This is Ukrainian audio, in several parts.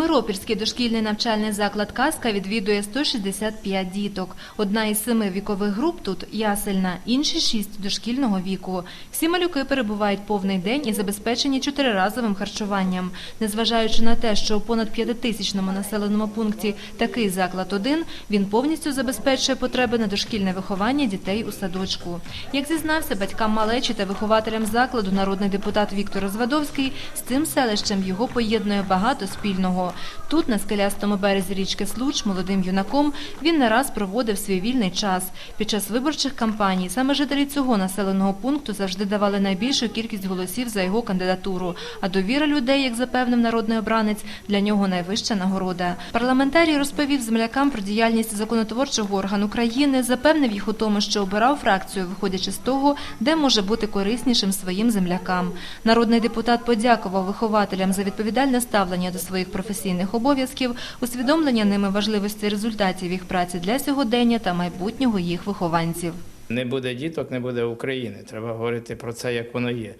Миропільський дошкільний навчальний заклад «Казка» відвідує 165 діток. Одна із семи вікових груп тут ясельна, інші шість дошкільного віку. Всі малюки перебувають повний день і забезпечені чотириразовим харчуванням. Незважаючи на те, що у понад п'ятитисячному населеному пункті такий заклад один, він повністю забезпечує потреби на дошкільне виховання дітей у садочку. Як зізнався батькам малечі та вихователям закладу народний депутат Віктор Розвадовський, з цим селищем його поєднує багато спільного. Тут, на скелястому березі річки Случ, молодим юнаком, він не раз проводив свій вільний час. Під час виборчих кампаній саме жителі цього населеного пункту завжди давали найбільшу кількість голосів за його кандидатуру. А довіра людей, як запевнив народний обранець, для нього найвища нагорода. Парламентарій розповів землякам про діяльність законотворчого органу країни, запевнив їх у тому, що обирав фракцію, виходячи з того, де може бути кориснішим своїм землякам. Народний депутат подякував вихователям за відповідальне ставлення до своїх професійних обов'язків, усвідомлення ними важливості результатів їх праці для сьогодення та майбутнього їх вихованців. Не буде діток, не буде України. Треба говорити про це, як воно є.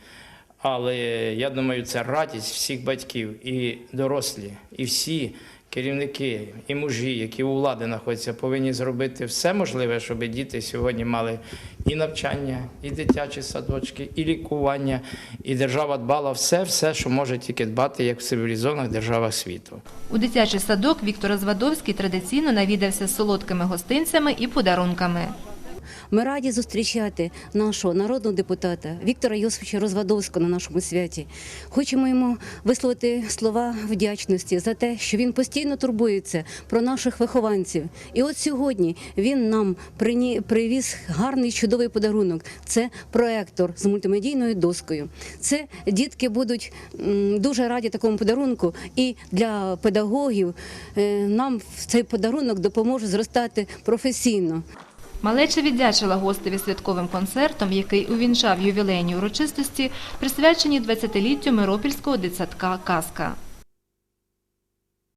Але я думаю, це радість всіх батьків, і дорослі, і всі керівники, і мужі, які у влади знаходяться, повинні зробити все можливе, щоб діти сьогодні мали і навчання, і дитячі садочки, і лікування. І держава дбала все, все, що може тільки дбати, як в цивілізованих державах світу. У дитячий садок Віктор Звадовський традиційно навідався солодкими гостинцями і подарунками. Ми раді зустрічати нашого народного депутата Віктора Йосифовича Розвадовського на нашому святі. Хочемо йому висловити слова вдячності за те, що він постійно турбується про наших вихованців. І от сьогодні він нам привіз гарний чудовий подарунок. Це проектор з мультимедійною доскою. Це дітки будуть дуже раді такому подарунку, і для педагогів е, нам цей подарунок допоможе зростати професійно. Малеча віддячила гостеві святковим концертом, який увінчав ювілейні урочистості, присвячені 20-літтю Миропільського дитсадка «Казка».